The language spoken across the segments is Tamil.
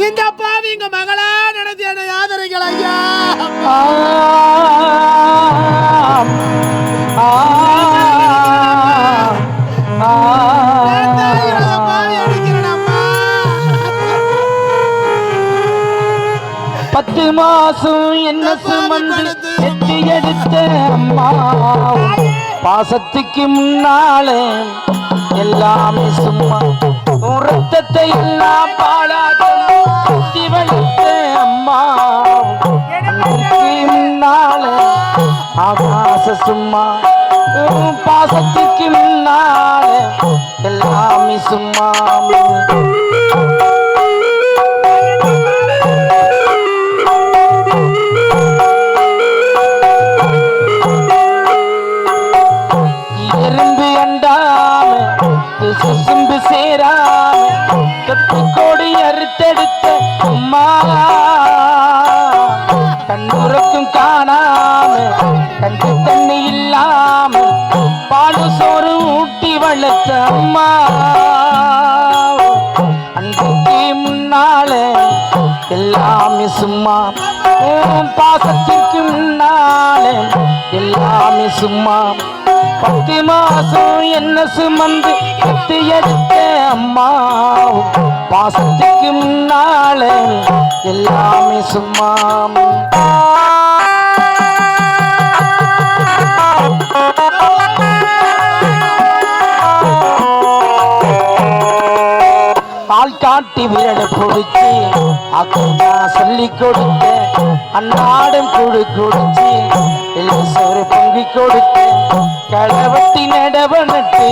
இந்த பாவி இங்க மகளா நினைச்சு என்னை ஆதரிங்கள் ஐயா. பத்து மாசம் என்ன சுமந்து எட்டி எடுத்த அம்மா. பாசத்துக்கு முன்னாலே எல்லாமே சும்மா கஷ்டத்தை எல்லாம் பாழாக குத்தி அம்மா. அன்றைக்கு ஆகாச சும்மா பாசத்துக்கு முன்னாலே எல்லாமே சும்மா. சுசும்பு சேராம தொட்டு கோடி அறுத்தெடுத்த உம்மா கண்ணுறக்கும் காணாம கண்டு தண்ணி இல்லாம பாலு சோறு ஊட்டி வளர்த்த அம்மா. அன்றைக்கு முன்னால எல்லாமே சும்மா பாசத்திற்கு முன்னாலே எல்லாமே சும்மா. பத்து மாசம் என்ன சுமந்து பத்து எடுத்த அம்மா. பாசத்துக்கு முன்னாலே எல்லாமே சும்மா. பால் காட்டி விரட பிடிச்சி அக்கா சொல்லி கொடுத்த அன்னாடும் குடு குடிச்சு சோறு பொங்கி கொடுத்த கிழவட்டி நடவ நட்டு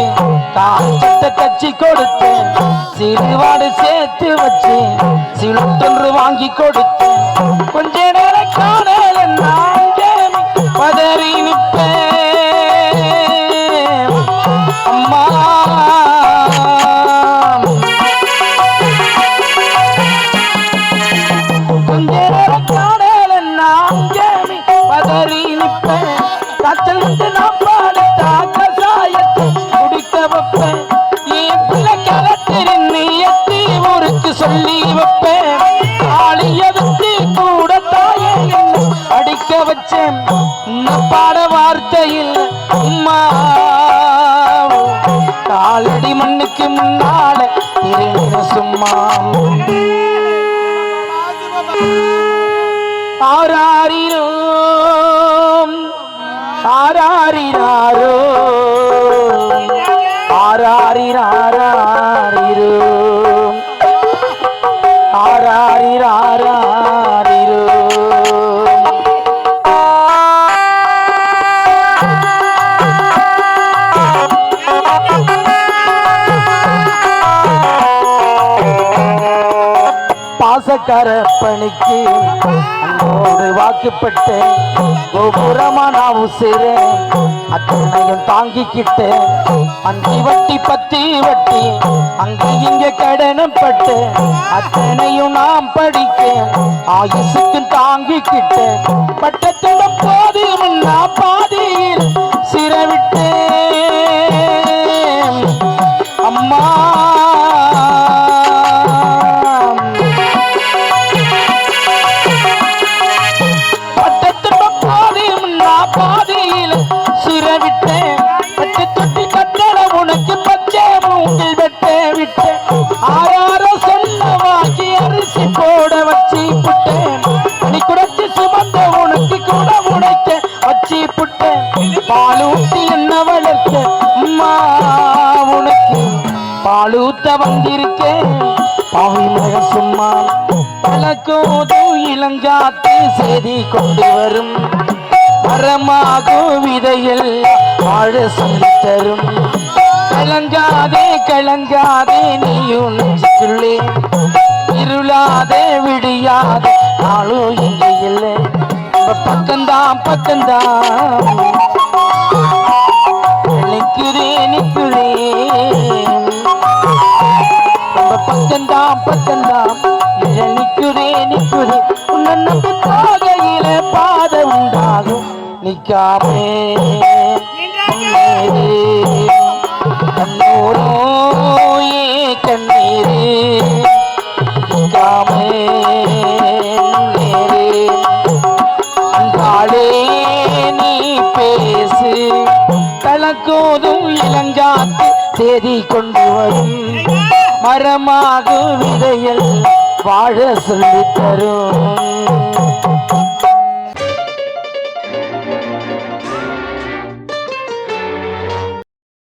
காய்ச்சத்தை தச்சு கொடுத்தேன். சிறுவாடு சேர்த்து வச்சு சிலுத்தொன்று வாங்கி கொடுத்தேன். கொஞ்ச நேரம் காணல கேமி காய்ச்சல் விட்டு நான் பாடுத்தா கசாயத்தை குடிக்க வைப்பேன் என் பிள்ளை கலத்திருந்து எத்தி ஊருக்கு சொல்லி வைப்பேன் ஆளிய கூட தாயே அடிக்க வச்சேன் பாட வார்த்தையில் காலடி மண்ணுக்கு முன்னால திருநிற சும்மா ஆராரிரோ ஆராரிராரோ. ஆராரிராரிரோ ஆராரிராரிரோ பாசக்கார பணிக்கு அன்போடு வாக்குப்பட்டேன் கோபுரமா நான் உசிறேன் அத்தனையும் தாங்கிக்கிட்டேன் அஞ்சு வட்டி பத்தி வட்டி அங்க இங்க கடனம் பட்டு அத்தனையும் நாம் படிக்கேன் ஆயுசுக்கு தாங்கிக்கிட்டேன் பட்டத்தோட போது முன்னா பாதியில் சிறவிட்டேன். அம்மா பாலூத்த வந்திருக்கேன் பாவி மக சும்மா பழக்கோதும் இளங்காத்து செய்தி கொண்டு வரும். மரமாகும் விதையில் வாழ சொல்லி தரும். கலஞ்சாதே கலஞ்சாதே நீயும் நெஞ்சுக்குள்ளே. இருளாதே விடியாதே நாளும் இங்கே இல்லை. நம்ம பக்கம்தான் பக்கம்தான். நிற்கிறேன் பச்சந்தாம் பச்சந்தாம் நிற்குறே நிற்குறே உன்னை நம்பி பாகையில பாத உண்டாகும். நிக்காமே கண்ணூரோ. ஏ கண்ணீரே. நிக்காமே தளக்கோதும் இளஞ்சாத்து கொண்டு வரும். மரமாகும் விதையில் வாழ சொல்லித்